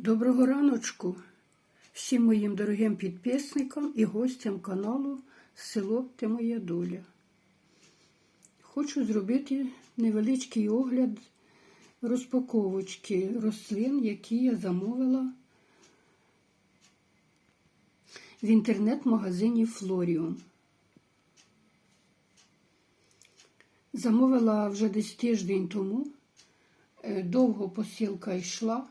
Доброго раночку всім моїм дорогим підписникам і гостям каналу Село Ти Моя Доля. Хочу зробити невеличкий огляд розпаковочки рослин, які я замовила в інтернет-магазині Флоріум. Замовила вже десь тиждень тому. Е, Довго посилка йшла.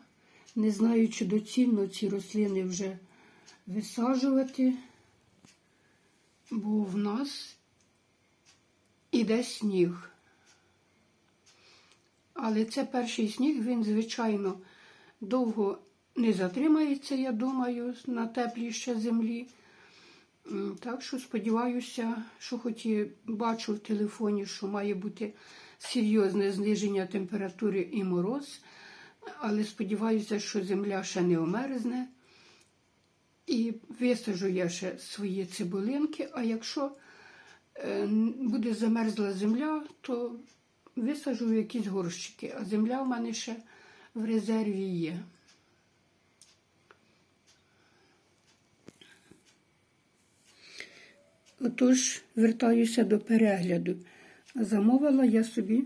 Не знаю, чи доцільно ці рослини вже висаджувати, бо в нас іде сніг. Але це перший сніг, він, звичайно, довго не затримається, я думаю, на теплій ще землі. Так що сподіваюся, що хоч і бачу в телефоні, що має бути серйозне зниження температури і мороз, але сподіваюся, що земля ще не омерзне. І висаджу я ще свої цибулинки, а якщо е, буде замерзла земля, то висаджу в якісь горщики, а земля в мене ще в резерві є. Отож, вертаюся до перегляду. Замовила я собі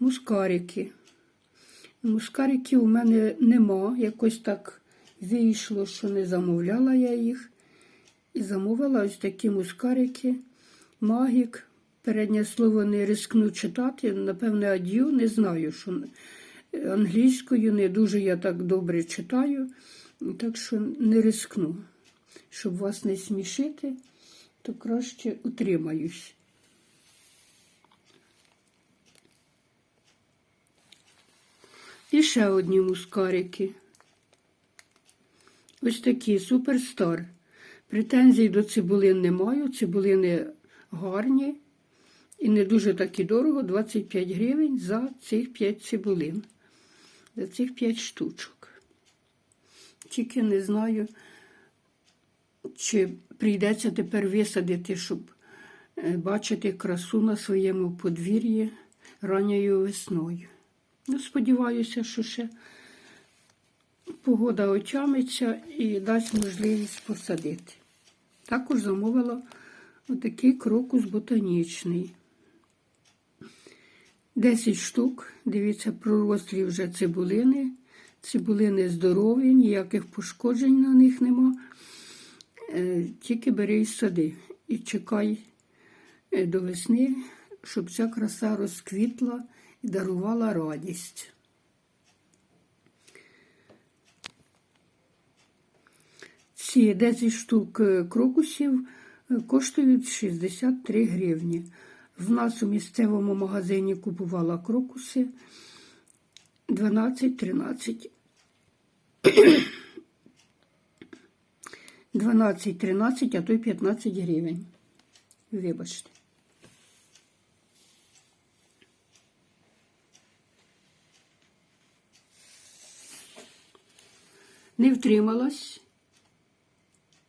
мускарики. Мускариків у мене нема. Якось так вийшло, що не замовляла я їх. І замовила ось такі мускарики. Магік. Переднє слово не рискну читати. Напевне, ад'ю, не знаю, що англійською не дуже я так добре читаю, так що не рискну. Щоб вас не смішити, то краще утримаюсь. І ще одні мускарики. Ось такі суперстар. Претензій до цибулин не маю. Цибулини гарні і не дуже так і дорого. 25 гривень за цих 5 цибулин. За цих 5 штучок. Тільки не знаю, чи прийдеться тепер висадити, щоб е, бачити красу на своєму подвір'ї ранньою весною. Ну, сподіваюся, що ще погода отямиться і дасть можливість посадити. Також замовила отакий крокус ботанічний. 10 штук. Дивіться, пророслі вже цибулини. Цибулини здорові, ніяких пошкоджень на них нема. Е, Тільки бери і сади. І чекай е, до весни, щоб ця краса розквітла і дарувала радість. Ці 10 штук е, крокусів е, коштують 63 гривні. В нас у місцевому магазині купувала крокуси 12-13. 12-13, а то й 15 гривень. Вибачте. Не втрималась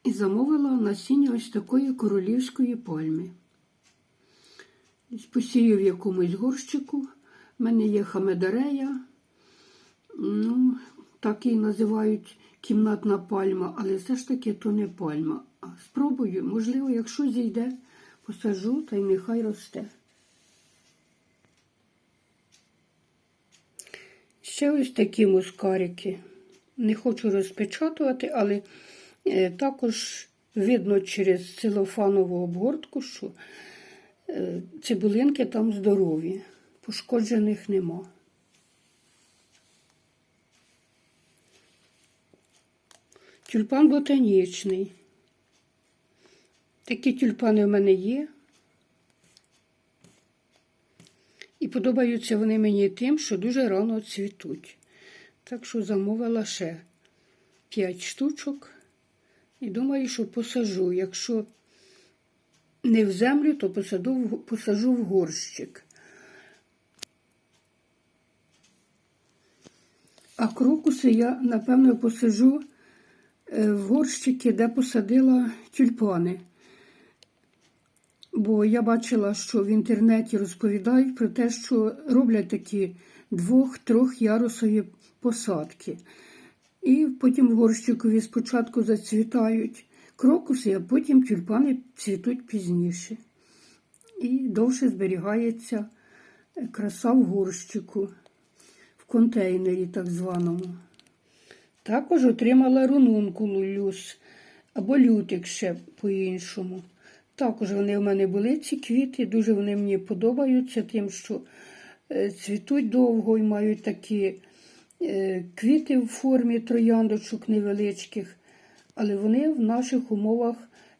і замовила насіння ось такої королівської пальми. Посію в якомусь горщику. У мене є хамедарея. Ну, так її називають кімнатна пальма, але все ж таки то не пальма. Спробую, можливо, якщо зійде, посажу та й нехай росте. Ще ось такі мускарики. Не хочу розпечатувати, але е, також видно через целофанову обгортку, що е, цибулинки там здорові, пошкоджених нема. Тюльпан ботанічний. Такі тюльпани в мене є. І подобаються вони мені тим, що дуже рано цвітуть. Так що замовила ще 5 штучок. І думаю, що посажу. Якщо не в землю, то посаду, посажу в горщик. А крокуси я, напевно, посажу е, в горщики, де посадила тюльпани. Бо я бачила, що в інтернеті розповідають про те, що роблять такі двох-трьох ярусові посадки. І потім в горщикові спочатку зацвітають крокуси, а потім тюльпани цвітуть пізніше. І довше зберігається е, краса в горщику, в контейнері так званому. Також отримала рунункулу люс або лютик ще по-іншому. Також вони в мене були ці квіти, дуже вони мені подобаються, тим, що е, цвітуть довго і мають такі квіти в формі трояндочок невеличких, але вони в наших умовах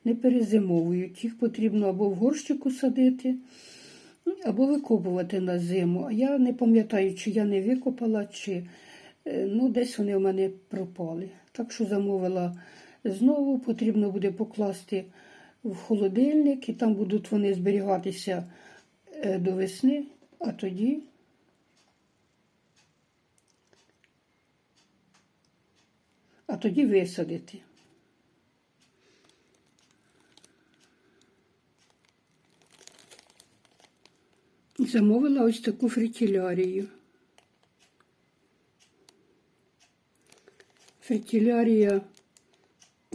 не перезимовують. Їх потрібно або в горщику садити, або викопувати на зиму. А я не пам'ятаю, чи я не викопала, чи е, ну, десь вони в мене пропали. Так що замовила знову, потрібно буде покласти в холодильник, і там будуть вони зберігатися е, до весни, а тоді. А тоді висадити. Замовила ось таку фритілярію. Фритілярія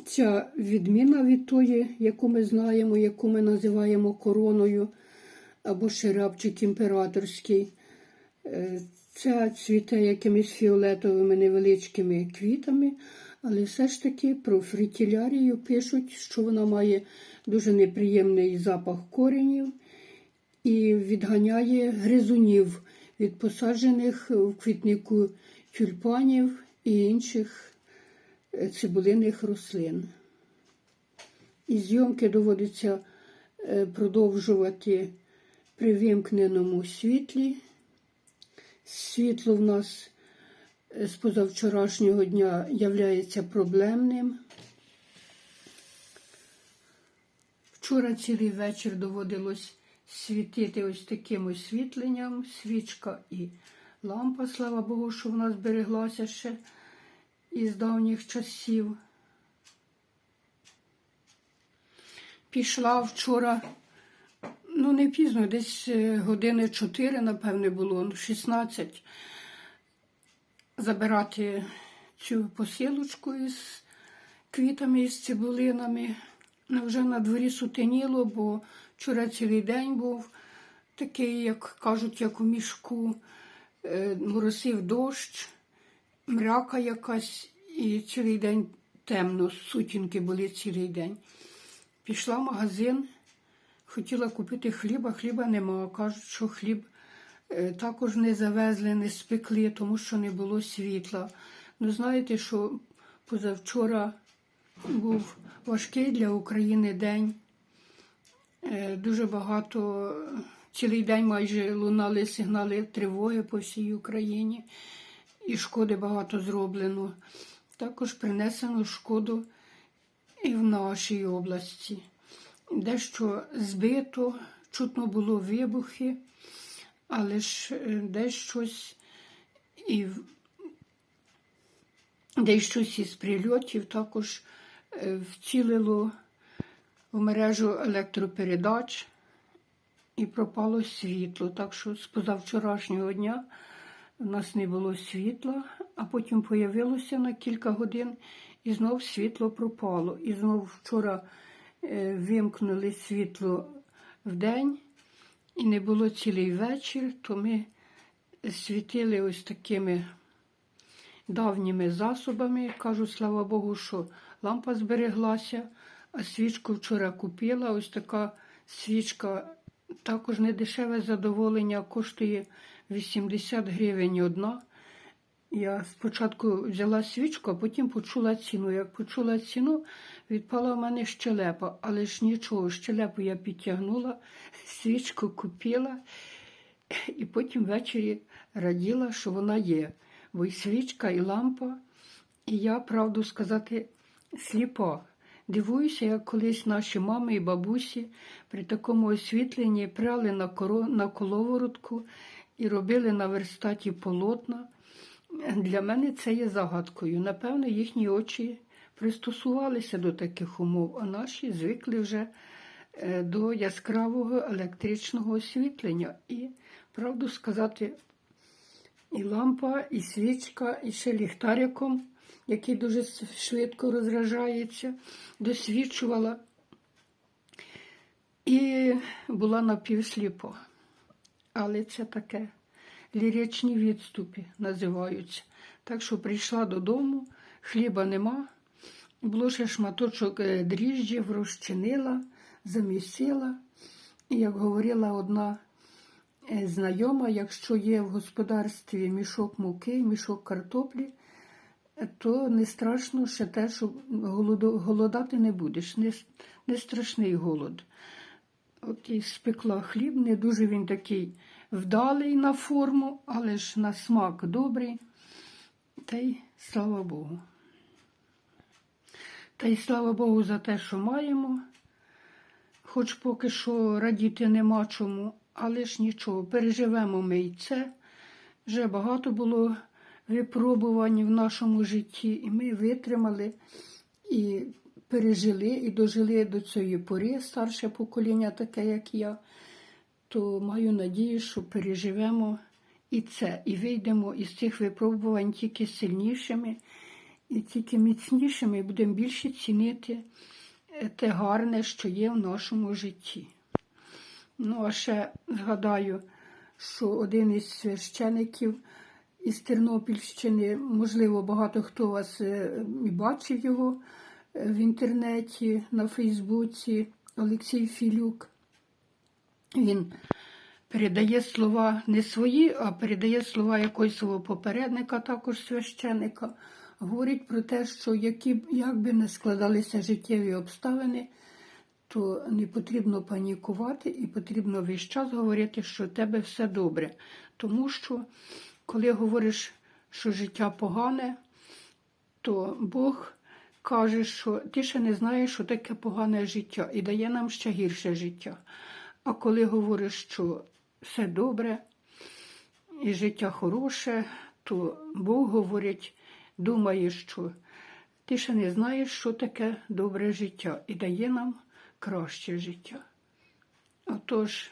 ця відміна від тої, яку ми знаємо, яку ми називаємо короною або ширабчик імператорський. Ця цвіте якимись фіолетовими невеличкими квітами, але все ж таки про фритілярію пишуть, що вона має дуже неприємний запах коренів і відганяє гризунів від посаджених в квітнику тюльпанів і інших е, цибулиних рослин. І зйомки доводиться е, продовжувати при вимкненому світлі. Світло в нас е, з позавчорашнього дня являється проблемним. Вчора цілий вечір доводилось світити ось таким освітленням, свічка і лампа, слава Богу, що вона збереглася ще із давніх часів. Пішла вчора, ну не пізно, десь е, години 4, напевне, було, ну, 16, забирати цю посилочку із квітами, із цибулинами. Ну, вже на дворі сутеніло, бо вчора цілий день був такий, як кажуть, як у мішку, Е, моросив дощ, мряка якась, і цілий день темно, сутінки були цілий день. Пішла в магазин, хотіла купити хліба, хліба нема. Кажуть, що хліб е, також не завезли, не спекли, тому що не було світла. Ну, знаєте, що позавчора був важкий для України день. Е, Дуже багато, цілий день майже лунали сигнали тривоги по всій Україні, і шкоди багато зроблено. Також принесено шкоду і в нашій області. Дещо збито, чутно було вибухи, але ж е, десь щось і в- десь щось із прильотів також е, вцілило в мережу електропередач і пропало світло. Так що з позавчорашнього дня у нас не було світла, а потім появилося на кілька годин і знов світло пропало. І знов вчора вимкнули світло в день і не було цілий вечір, то ми світили ось такими давніми засобами. Кажу, слава Богу, що лампа збереглася, а свічку вчора купила. Ось така свічка також не дешеве задоволення, коштує 80 гривень одна. Я спочатку взяла свічку, а потім почула ціну. Як почула ціну, відпала в мене щелепа, але ж нічого, щелепу я підтягнула, свічку купила, і потім ввечері раділа, що вона є. Бо і свічка, і лампа, і я, правду сказати, сліпа. Дивуюся, як колись наші мами і бабусі при такому освітленні пряли на, коловоротку і робили на верстаті полотна. Для мене це є загадкою. Напевно, їхні очі пристосувалися до таких умов, а наші звикли вже е, до яскравого електричного освітлення. І, правду сказати, і лампа, і свічка, і ще ліхтариком який дуже швидко розражається, досвідчувала і була напівсліпо. Але це таке ліричні відступи називаються. Так що прийшла додому, хліба нема, було ще шматочок е, дріжджів, розчинила, замісила. І як говорила одна е, знайома, якщо є в господарстві мішок муки, мішок картоплі, то не страшно ще те, що голодати не будеш, не, не страшний голод. От і спекла хліб, не дуже він такий вдалий на форму, але ж на смак добрий. Та й слава Богу. Та й слава Богу за те, що маємо. Хоч поки що радіти нема чому, але ж нічого, переживемо ми і це. Вже багато було випробувань в нашому житті, і ми витримали і пережили, і дожили до цієї пори, старше покоління, таке, як я, то маю надію, що переживемо і це, і вийдемо із цих випробувань тільки сильнішими і тільки міцнішими, і будемо більше цінити е, те гарне, що є в нашому житті. Ну, а ще згадаю, що один із священиків із Тернопільщини, можливо, багато хто вас е, і бачив його е, в інтернеті, на Фейсбуці, Олексій Філюк. Він передає слова не свої, а передає слова якогось свого попередника, також священика. Говорить про те, що які, як би не складалися життєві обставини, то не потрібно панікувати і потрібно весь час говорити, що в тебе все добре. Тому що, коли говориш, що життя погане, то Бог каже, що ти ще не знаєш, що таке погане життя, і дає нам ще гірше життя. А коли говориш, що все добре і життя хороше, то Бог говорить, думає, що ти ще не знаєш, що таке добре життя, і дає нам краще життя. Отож,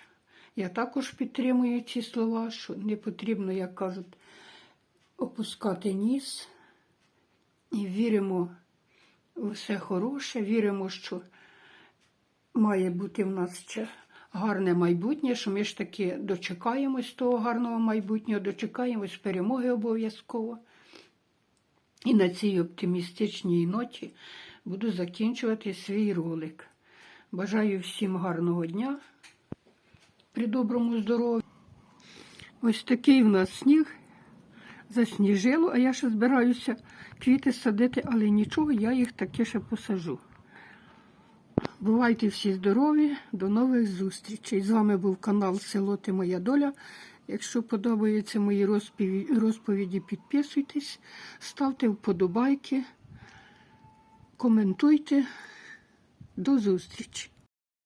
я також підтримую ці слова, що не потрібно, як кажуть, опускати ніс і віримо у все хороше, віримо, що має бути в нас ще гарне майбутнє, що ми ж таки дочекаємось того гарного майбутнього, дочекаємось перемоги обов'язково. І на цій оптимістичній ноті буду закінчувати свій ролик. Бажаю всім гарного дня, при доброму здоров'ю. Ось такий в нас сніг засніжило, а я ще збираюся квіти садити, але нічого, я їх таки ще посажу. Бувайте всі здорові, до нових зустрічей. З вами був канал Село Ти Моя Доля. Якщо подобаються мої розповіді, підписуйтесь, ставте вподобайки, коментуйте. До зустрічі!